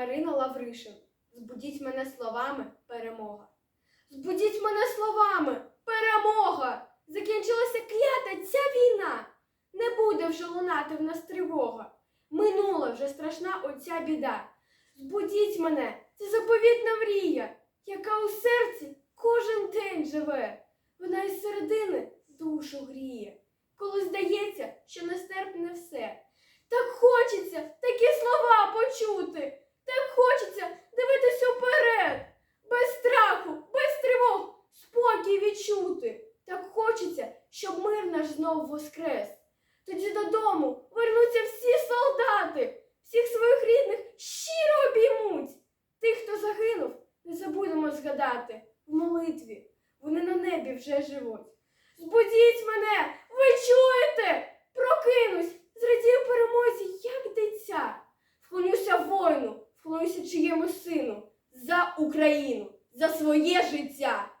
Марина Лавришин. Збудіть мене словами перемога. Збудіть мене словами перемога! Закінчилася клята ця війна. Не буде вже лунати в нас тривога. Минула вже страшна оця біда. Збудіть мене, це заповітна мрія, яка у серці кожен день живе. Вона із середини душу гріє, щоб мир наш знов воскрес. Тоді додому вернуться всі солдати, всіх своїх рідних щиро обіймуть. Тих, хто загинув, не забудемо згадати в молитві. Вони на небі вже живуть. Збудіть мене, ви чуєте? Прокинусь, зрадію перемозі, як дитя. Вклонюся воїну, вклонюся чиємусь сину за Україну, за своє життя.